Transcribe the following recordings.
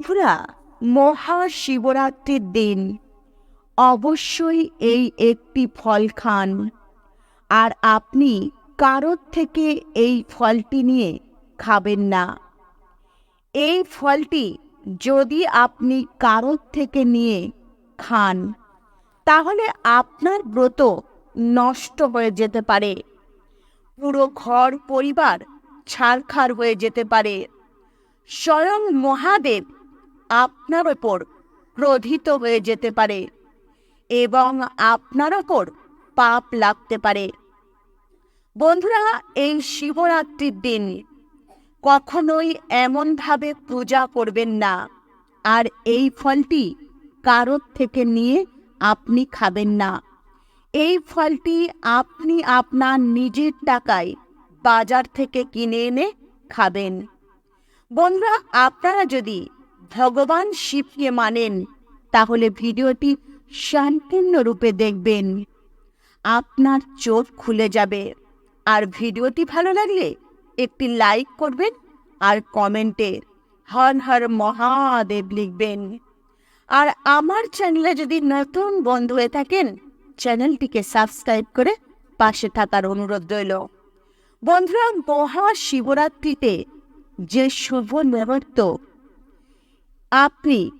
পুরা মহাশিবরাত্রির দিন অবশ্যই এই একটি ফল খান। আর আপনি কারোর থেকে এই ফলটি নিয়ে খাবেন না। এই ফলটি যদি আপনি কারোর থেকে নিয়ে খান, তাহলে আপনার ব্রত নষ্ট হয়ে যেতে পারে। পুরো ঘর, পরিবার ছারখার হয়ে যেতে পারে। স্বয়ং মহাদেব আপনার ওপর ক্রোধিত হয়ে যেতে পারে এবং আপনার ওপর পাপ লাগতে পারে। বন্ধুরা, এই শিবরাত্রির দিন কখনোই এমনভাবে পূজা করবেন না। আর এই ফলটি কারোর থেকে নিয়ে আপনি খাবেন না। এই ফলটি আপনি আপনার নিজের টাকায় বাজার থেকে কিনে এনে খাবেন। বন্ধুরা, আপনারা যদি ভগবান শিবকে মানেন, তাহলে ভিডিওটি সম্পূর্ণরূপে দেখবেন। আপনার চোখ খুলে যাবে। আর ভিডিওটি ভালো লাগলে একটি লাইক করবেন আর কমেন্টে হর হর মহাদেব লিখবেন। আর আমার চ্যানেলে যদি নতুন বন্ধু হয়ে থাকেন, চ্যানেলটিকে সাবস্ক্রাইব করে পাশে থাকার অনুরোধ রইল। বন্ধুরা, মহাশিবরাত্রিতে যে শুভ মুহূর্ত আপনি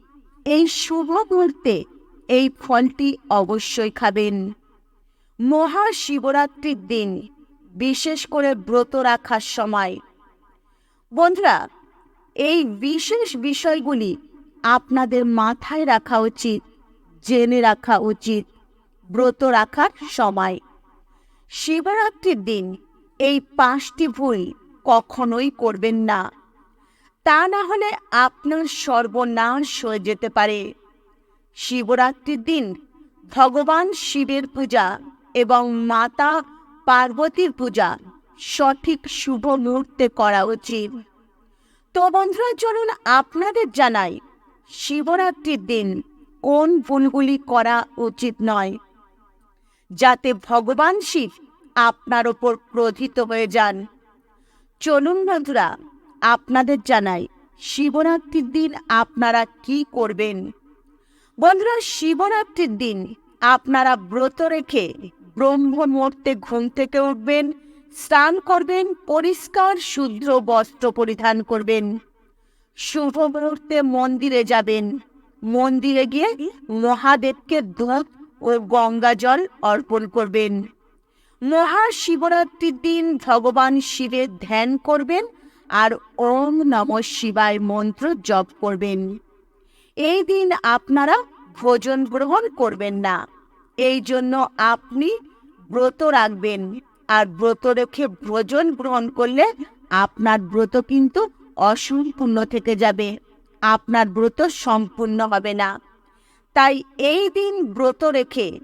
এই শুভ মুহূর্তে এই ফলটি অবশ্যই খাবেন। মহাশিবরাত্রির দিন বিশেষ করে ব্রত রাখার সময়। বন্ধুরা, এই বিশেষ বিষয়গুলি আপনাদের মাথায় রাখা উচিত, জেনে রাখা উচিত, ব্রত রাখার সময়। শিবরাত্রির দিন এই পাঁচটি ভুল কখনোই করবেন না। তা না হলে আপনার সর্বনাশ হয়ে যেতে পারে। শিবরাত্রির দিন ভগবান শিবের পূজা এবং মাতা পার্বতীর পূজা সঠিক শুভ মুহূর্তে করা উচিত। তো বন্ধুরা, চলুন আপনাদের জানাই, শিবরাত্রির দিন কোন ভুলগুলি করা উচিত নয়, যাতে ভগবান শিব আপনার ওপর ক্রোধিত হয়ে যান। চলুন বন্ধুরা আপনাদের জানাই, শিবরাত্রির দিন আপনারা কি করবেন? বন্ধুরা, শিবরাত্রির দিন আপনারা ব্রত রেখে ব্রহ্ম মুহূর্তে ঘুম থেকে উঠবেন, স্নান করবেন, পরিষ্কার, শুদ্ধ বস্ত্র পরিধান করবেন। শুভ মুহূর্তে মন্দিরে যাবেন। মন্দিরে গিয়ে মহাদেবকে দুধ ও গঙ্গা জল অর্পণ করবেন। মহাশিবরাত্রির দিন ভগবান শিবের ধ্যান করবেন আর ওম নম শিবায় মন্ত্র জপ করবেন। এই দিন আপনারা ভোজন গ্রহণ করবেন না। এই জন্য আপনি ব্রত রাখবেন। আর ব্রত রেখে ভোজন গ্রহণ করলে আপনার ব্রত কিন্তু অসম্পূর্ণ থেকে যাবে। আপনার ব্রত সম্পূর্ণ হবে না। তাই এই দিন ব্রত রেখে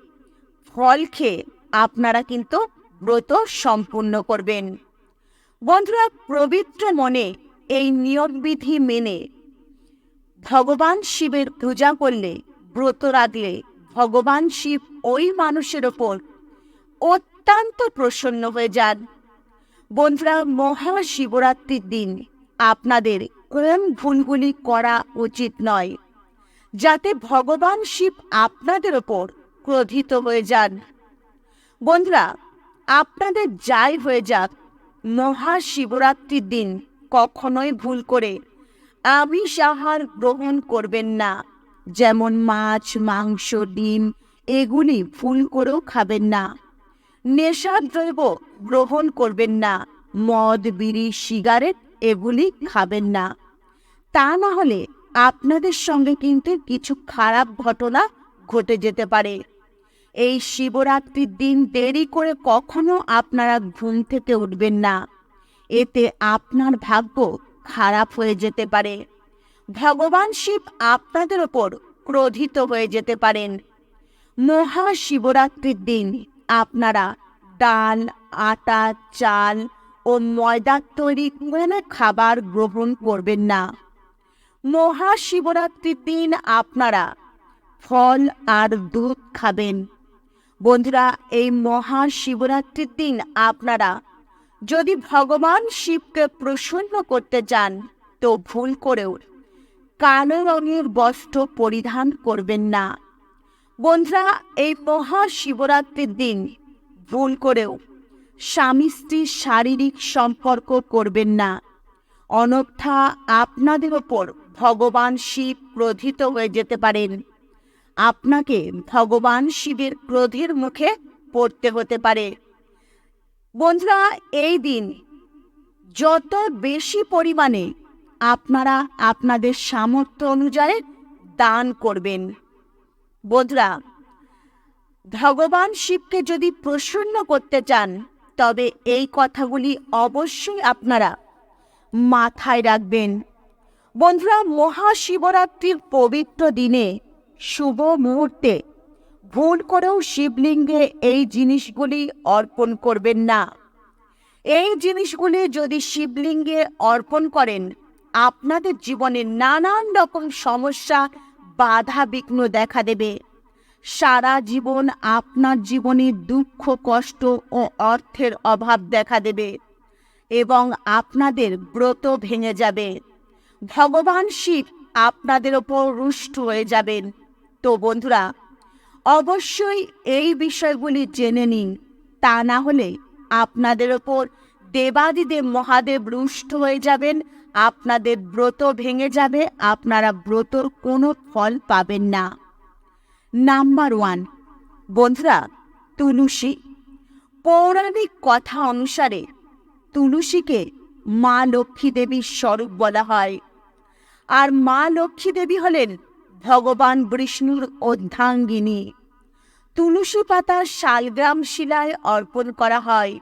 ফল খেয়ে আপনারা কিন্তু ব্রত সম্পূর্ণ করবেন। বন্ধুরা, পবিত্র মনে এই নিয়মবিধি মেনে ভগবান শিবের পূজা করলে, ব্রত রাখলে ভগবান শিব ওই মানুষের ওপর অত্যন্ত প্রসন্ন হয়ে যান। বন্ধুরা, মহাশিবরাত্রির দিন আপনাদের কোন ভুলগুলি করা উচিত নয়, যাতে ভগবান শিব আপনাদের ওপর ক্রোধিত হয়ে যান। বন্ধুরা, আপনাদের যাই হয়ে যাক মহাশিবরাত্রির দিন কখনোই ভুল করে আমিষ আহার গ্রহণ করবেন না। যেমন মাছ, মাংস, ডিম, এগুলি ভুল করেও খাবেন না। নেশা দ্রব্য গ্রহণ করবেন না। মদ, বিড়ি, সিগারেট এগুলি খাবেন না। তা না হলে আপনাদের সঙ্গে কিন্তু কিছু খারাপ ঘটনা ঘটে যেতে পারে। এই শিবরাত্রির দিন দেরি করে কখনো আপনারা ঘুম থেকে উঠবেন না। এতে আপনার ভাগ্য খারাপ হয়ে যেতে পারে। ভগবান শিব আপনাদের ওপর ক্রোধিত হয়ে যেতে পারেন। মহাশিবরাত্রির দিন আপনারা ডাল, আটা, চাল ও ময়দার তৈরি কোনো খাবার গ্রহণ করবেন না। মহাশিবরাত্রির দিন আপনারা ফল আর দুধ খাবেন। বন্ধুরা, এই মহা শিবরাত্রির দিন আপনারা যদি ভগবান শিবকে প্রসন্ন করতে চান, তো ভুল করেও কালো রঙের বস্ত্র পরিধান করবেন না। বন্ধুরা, এই মহা শিবরাত্রির দিন ভুল করেও স্বামী স্ত্রীর শারীরিক সম্পর্ক করবেন না। অনর্থা আপনাদের ওপর ভগবান শিব ক্রোধিত হয়ে যেতে পারেন। আপনাকে ভগবান শিবের ক্রোধের মুখে পড়তে হতে পারে। বন্ধুরা, এই দিন যত বেশি পরিমাণে আপনারা আপনাদের সামর্থ্য অনুযায়ী দান করবেন। বন্ধুরা, ভগবান শিবকে যদি প্রসন্ন করতে চান, তবে এই কথাগুলি অবশ্যই আপনারা মাথায় রাখবেন। বন্ধুরা, মহাশিবরাত্রির পবিত্র দিনে শুভ মুহূর্তে। ভুল করেও শিবলিঙ্গে এই জিনিসগুলি অর্পণ করবেন না। এই জিনিসগুলি যদি শিবলিঙ্গে অর্পণ করেন, আপনাদের জীবনে নানান রকম সমস্যা, বাধা, বিঘ্ন দেখা দেবে। সারা জীবন আপনার জীবনে দুঃখ, কষ্ট ও অর্থের অভাব দেখা দেবে এবং আপনাদের ব্রত ভেঙে যাবে। ভগবান শিব আপনাদের ওপর রুষ্ট হয়ে যাবেন। তো বন্ধুরা, অবশ্যই এই বিষয়গুলি জেনে নিন। তা না হলে আপনাদের ওপর দেবাদিদেব মহাদেব রুষ্ট হয়ে যাবেন, আপনাদের ব্রত ভেঙে যাবে, আপনারা ব্রতর কোনো ফল পাবেন না। নাম্বার ওয়ান, বন্ধুরা, তুলসী। পৌরাণিক কথা অনুসারে তুলসীকে মা লক্ষ্মী দেবীর স্বরূপ বলা হয়। আর মা লক্ষ্মী দেবী হলেন ভগবান বিষ্ণুর অর্ধাঙ্গিনী তুলসী পাতা শালগ্রাম শিলায় অর্পণ করা হয়।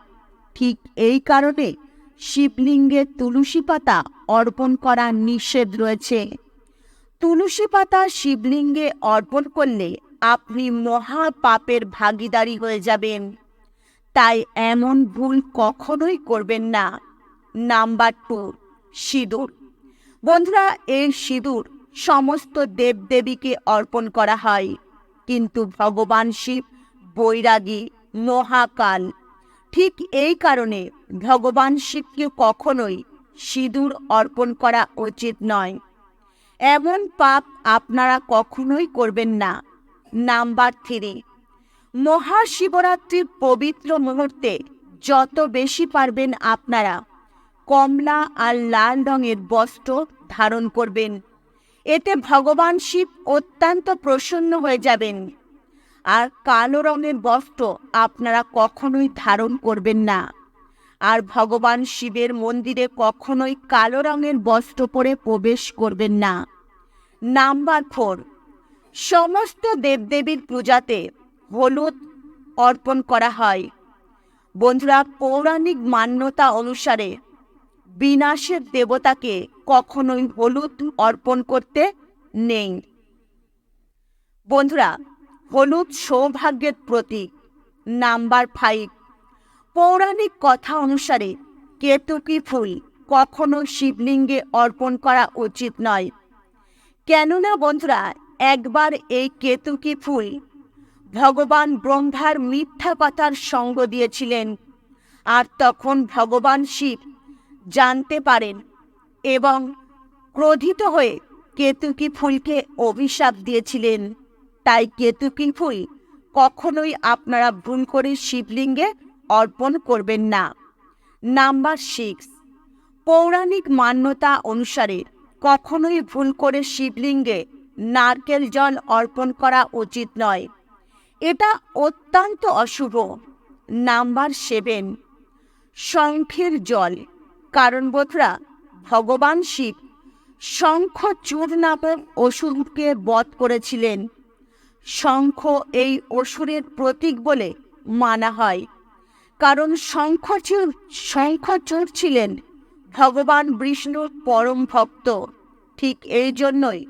ঠিক এই কারণে শিবলিঙ্গে তুলসী পাতা অর্পণ করা নিষেধ রয়েছে। তুলসী পাতা শিবলিঙ্গে অর্পণ করলে আপনি মহা পাপের ভাগিদারি হয়ে যাবেন। তাই এমন ভুল কখনোই করবেন না। নাম্বার টু সিঁদুর। বন্ধুরা, এই সিঁদুর সমস্ত দেবদেবীকে অর্পণ করা হয়। কিন্তু ভগবান শিব বৈরাগী মহাকাল ঠিক এই কারণে ভগবান শিবকে কখনোই সিঁদুর অর্পণ করা উচিত নয়। এমন পাপ আপনারা কখনোই করবেন না। নাম্বার থ্রি মহাশিবরাত্রির পবিত্র মুহূর্তে যত বেশি পারবেন আপনারা, কমলা আর লাল রঙের বস্ত্র ধারণ করবেন। এতে ভগবান শিব অত্যন্ত প্রসন্ন হয়ে যাবেন। আর কালো রঙের বস্ত্র আপনারা কখনোই ধারণ করবেন না। আর ভগবান শিবের মন্দিরে কখনোই কালো রঙের বস্ত্র পরে প্রবেশ করবেন না। নাম্বার ফোর, সমস্ত দেবদেবীর পূজাতে হলুদ অর্পণ করা হয়। বন্ধুরা, পৌরাণিক মান্যতা অনুসারে বিনাশের দেবতাকে কখনোই হলুদ অর্পণ করতে নেই। বন্ধুরা, হলুদ সৌভাগ্যের প্রতীক, নাম্বার ফাইভ পৌরাণিক কথা অনুসারে কেতুকি ফুল কখনো শিবলিঙ্গে অর্পণ করা উচিত নয়। কেননা বন্ধুরা, একবার এই কেতুকি ফুল ভগবান ব্রহ্মার মিথ্যা কথার সঙ্গ দিয়েছিলেন। আর তখন ভগবান শিব জানতে পারেন এবং ক্রোধিত হয়ে কেতুকি ফুলকে অভিশাপ দিয়েছিলেন। তাই কেতুকি ফুল কখনোই আপনারা ভুল করে শিবলিঙ্গে অর্পণ করবেন না। Number six. পৌরাণিক মান্যতা অনুসারে কখনোই ভুল করে শিবলিঙ্গে নারকেল জল অর্পণ করা উচিত নয়। এটা অত্যন্ত অশুভ। Number seven. শঙ্খের জল। কারণ বোধরা ভগবান শিব শঙ্খচূড় নামক অসুরকে বধ করেছিলেন। শঙ্খ এই অসুরের প্রতীক বলে মানা হয়। কারণ শঙ্খচূড় শঙ্খচূড় ছিলেন ভগবান বিষ্ণুর পরম ভক্ত। ঠিক এই জন্যই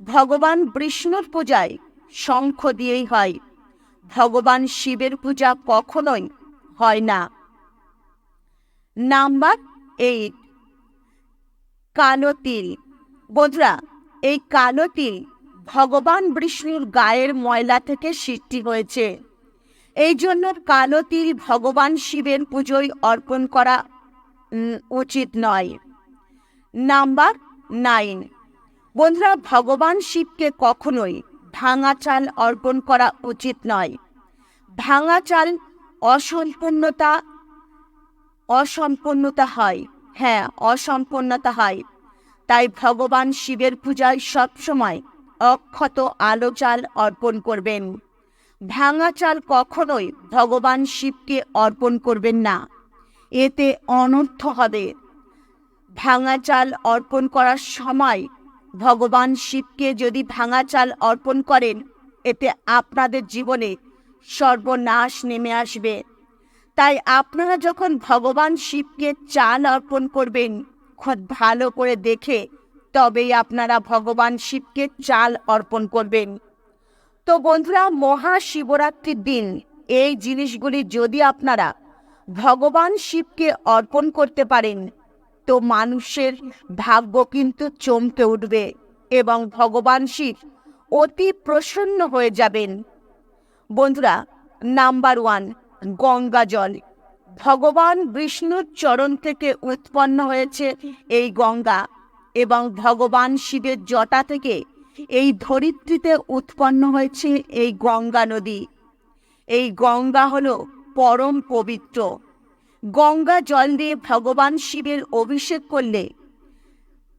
ভগবান বিষ্ণুর পূজায় শঙ্খ দিয়েই হয়। ভগবান শিবের পূজা কখনোই হয় না। নাম্বার এইট কালো তিল। বন্ধুরা, এই কালো তিল ভগবান বিষ্ণুর গায়ের ময়লা থেকে সৃষ্টি হয়েছে। এই জন্য কালো তিল ভগবান শিবের পুজোয় অর্পণ করা উচিত নয়। Number nine. বন্ধুরা, ভগবান শিবকে কখনোই ভাঙা চাল অর্পণ করা উচিত নয়। ভাঙা চাল অসম্পূর্ণতা অসম্পূর্ণতা হয়। হ্যাঁ অসম্পূর্ণতা হয়। তাই ভগবান শিবের পূজায় সবসময় অক্ষত আলো চাল অর্পণ করবেন। ভাঙা চাল কখনোই ভগবান শিবকে অর্পণ করবেন না। এতে অনর্থ হবে। ভাঙা চাল অর্পণ করার সময় ভগবান শিবকে যদি ভাঙা চাল অর্পণ করেন, এতে আপনাদের জীবনে সর্বনাশ নেমে আসবে। তাই আপনারা যখন ভগবান শিবকে চাল অর্পণ করবেন, খুব ভালো করে দেখে তবেই আপনারা ভগবান শিবকে চাল অর্পণ করবেন। তো বন্ধুরা, মহাশিবরাত্রির দিন এই জিনিসগুলি যদি আপনারা ভগবান শিবকে অর্পণ করতে পারেন, তো মানুষের ভাগ্য কিন্তু চমকে উঠবে এবং ভগবান শিব অতি প্রসন্ন হয়ে যাবেন। বন্ধুরা, নাম্বার ওয়ান গঙ্গা জল। ভগবান বিষ্ণুর চরণ থেকে উৎপন্ন হয়েছে এই গঙ্গা এবং ভগবান শিবের জটা থেকে এই ধরিত্রীতে উৎপন্ন হয়েছে এই গঙ্গা নদী। এই গঙ্গা হলো পরম পবিত্র। গঙ্গা জল দিয়ে ভগবান শিবের অভিষেক করলে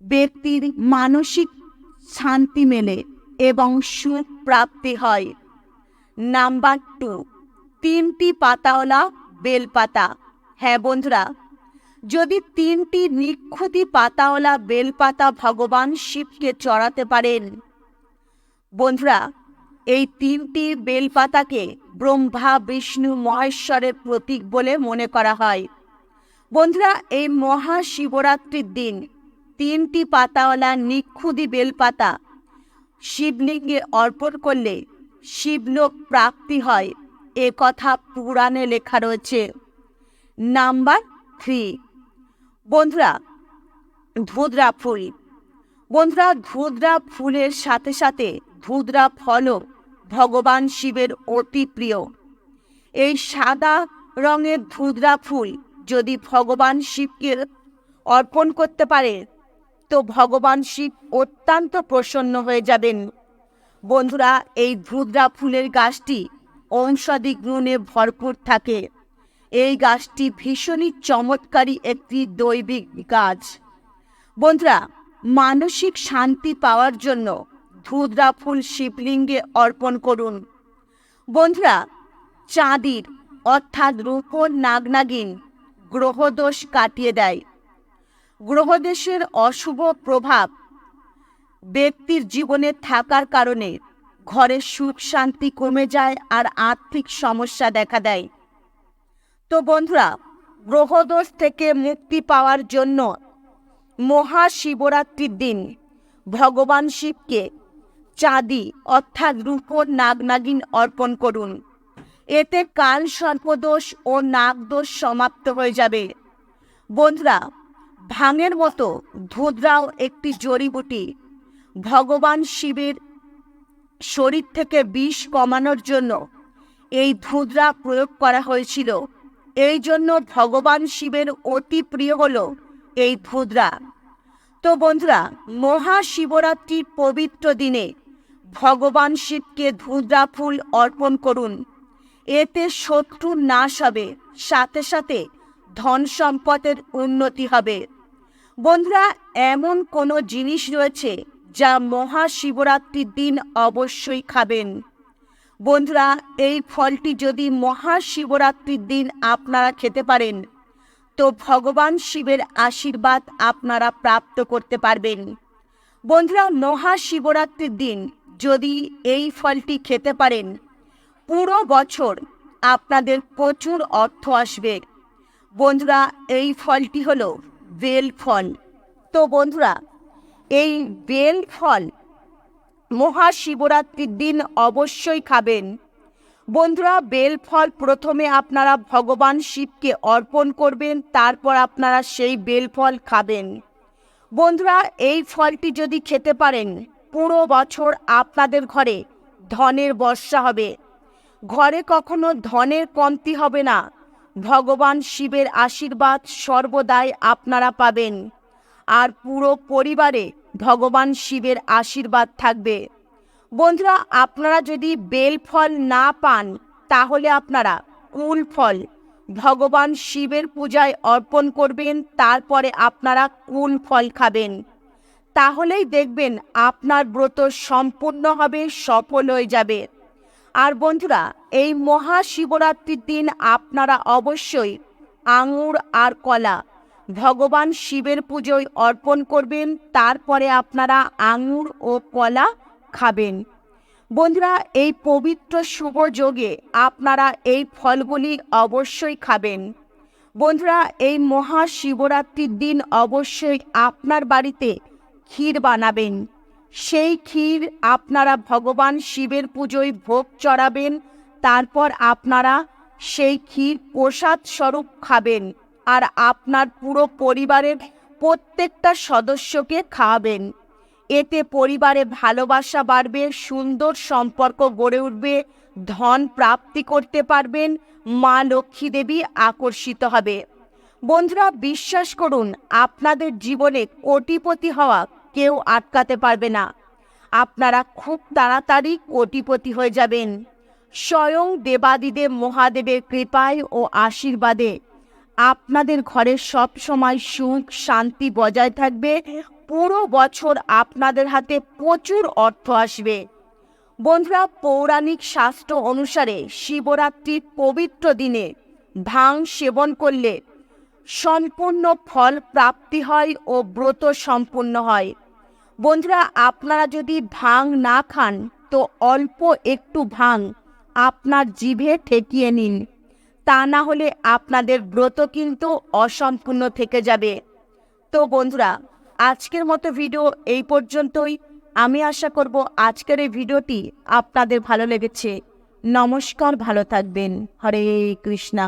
ব্যক্তির মানসিক শান্তি মেলে এবং সুখ প্রাপ্তি হয়। নাম্বার টু তিনটি পাতাওয়ালা বেলপাতা। হ্যাঁ বন্ধুরা, যদি তিনটি নিক্ষুতি পাতাওয়ালা বেলপাতা, ভগবান শিবকে চড়াতে পারেন। বন্ধুরা, এই তিনটি বেলপাতাকে ব্রহ্মা, বিষ্ণু, মহেশ্বরের প্রতীক বলে মনে করা হয়। বন্ধুরা, এই মহাশিবরাত্রির দিন তিনটি পাতাওয়ালা নিক্ষুদি বেলপাতা। শিবলিঙ্গে অর্পণ করলে শিবলোক প্রাপ্তি হয়। এ কথা পুরাণে লেখা রয়েছে। Number three. বন্ধুরা ধুদ্রা ফুল বন্ধুরা ধুদ্রা ফুলের সাথে সাথে ধুদ্রা ফলও ভগবান শিবের অতি প্রিয়। এই সাদা রঙের ধুদ্রা ফুল যদি ভগবান শিবকে অর্পণ করতে পারে, তো ভগবান শিব অত্যন্ত প্রসন্ন হয়ে যাবেন। বন্ধুরা, এই ধুদ্রা ফুলের গাছটি ঔষধি গুণে ভরপুর থাকে। এই গাছটি ভীষণই চমৎকারী একটি দৈবিক গাছ। বন্ধুরা, মানসিক শান্তি পাওয়ার জন্য ধুদ্রা ফুল শিবলিঙ্গে অর্পণ করুন। বন্ধুরা, চাঁদির, অর্থাৎ রূপর নাগনাগিন, গ্রহদোষ কাটিয়ে দেয়। গ্রহদেশের অশুভ প্রভাব ব্যক্তির জীবনে থাকার কারণে ঘরের সুখ শান্তি কমে যায় আর আর্থিক সমস্যা দেখা দেয়। তো বন্ধুরা, গ্রহদোষ থেকে মুক্তি পাওয়ার জন্য মহাশিবরাত্রির দিন। ভগবান শিবকে চাঁদি অর্থাৎ রূপর নাগনাগিন অর্পণ করুন। এতে কাল সর্পদোষ ও নাগদোষ সমাপ্ত হয়ে যাবে। বন্ধুরা, ভাঙের মতো ধুদ্রাও একটি জড়িবুটি। ভগবান শিবের শরীর থেকে বিষ কমানোর জন্য এই ধুদ্রা প্রয়োগ করা হয়েছিল। এই জন্য ভগবান শিবের অতি প্রিয় হল এই ধুদ্রা তো বন্ধুরা, মহাশিবরাত্রির পবিত্র দিনে ভগবান শিবকে ধুদ্রা ফুল অর্পণ করুন। এতে শত্রু নাশ হবে, সাথে সাথে ধন সম্পদের উন্নতি হবে। বন্ধুরা, এমন কোনো জিনিস রয়েছে যা মহাশিবরাত্রির দিন অবশ্যই খাবেন। বন্ধুরা, এই ফলটি যদি মহাশিবরাত্রির দিন আপনারা খেতে পারেন, তো ভগবান শিবের আশীর্বাদ আপনারা প্রাপ্ত করতে পারবেন। বন্ধুরা, মহাশিবরাত্রির দিন যদি এই ফলটি খেতে পারেন, পুরো বছর আপনাদের প্রচুর অর্থ আসবে। বন্ধুরা, এই ফলটি হলো বেল ফল। তো বন্ধুরা এই বেল ফল মহাশিবরাত্রির দিন অবশ্যই খাবেন। বন্ধুরা, বেল ফল প্রথমে আপনারা ভগবান শিবকে অর্পণ করবেন, তারপর আপনারা সেই বেল ফল খাবেন। বন্ধুরা, এই ফলটি যদি খেতে পারেন, পুরো বছর আপনাদের ঘরে ধনের বর্ষা হবে। ঘরে কখনো ধনের কমতি হবে না। ভগবান শিবের আশীর্বাদ সর্বদাই আপনারা পাবেন। আর পুরো পরিবারে ভগবান শিবের আশীর্বাদ থাকবে। বন্ধুরা, আপনারা যদি বেল ফল না পান, তাহলে আপনারা কুল ফল, ভগবান শিবের পূজায় অর্পণ করবেন, তারপরে আপনারা কুল ফল খাবেন। তাহলেই দেখবেন আপনার ব্রত সম্পূর্ণ হবে, সফল হয়ে যাবে। আর বন্ধুরা, এই মহাশিবরাত্রির দিন আপনারা অবশ্যই আঙুর আর কলা ভগবান শিবের পুজোয় অর্পণ করবেন, তারপরে আপনারা আঙুর ও কলা খাবেন। বন্ধুরা, এই পবিত্র শুভ যোগে আপনারা এই ফলগুলি অবশ্যই খাবেন। বন্ধুরা, এই মহাশিবরাত্রির দিন অবশ্যই আপনার বাড়িতে ক্ষীর বানাবেন। সেই ক্ষীর আপনারা ভগবান শিবের পুজোয় ভোগ চড়াবেন, তারপর আপনারা সেই ক্ষীর প্রসাদ স্বরূপ খাবেন। আর আপনার পুরো পরিবারের প্রত্যেকটা সদস্যকে খাওয়াবেন। এতে পরিবারে ভালোবাসা বাড়বে, সুন্দর সম্পর্ক গড়ে উঠবে, ধন প্রাপ্তি করতে পারবেন, মা লক্ষ্মী দেবী আকর্ষিত হবে। বন্ধুরা, বিশ্বাস করুন, আপনাদের জীবনে কোটিপতি হওয়া কেউ আটকাতে পারবে না। আপনারা খুব তাড়াতাড়ি কোটিপতি হয়ে যাবেন। স্বয়ং দেবাদিদেব মহাদেবের কৃপায় ও আশীর্বাদে আপনাদের ঘরে সব সময় সুখ শান্তি বজায় থাকবে। পুরো বছর আপনাদের হাতে প্রচুর অর্থ আসবে। বন্ধুরা, পৌরাণিক শাস্ত্র অনুসারে শিবরাত্রির পবিত্র দিনে ভাং সেবন করলে সম্পূর্ণ ফল প্রাপ্তি হয় ও ব্রত সম্পূর্ণ হয়। বন্ধুরা, আপনারা যদি ভাং না খান, তো অল্প একটু ভাং আপনার জিভে ঠেকিয়ে নিন। তা না হলে আপনাদের ব্রত কিন্তু অসম্পূর্ণ থেকে যাবে। তো বন্ধুরা, আজকের মতো ভিডিও এই পর্যন্তই। আমি আশা করব আজকের এই ভিডিওটি আপনাদের ভালো লেগেছে। নমস্কার, ভালো থাকবেন। হরে কৃষ্ণা।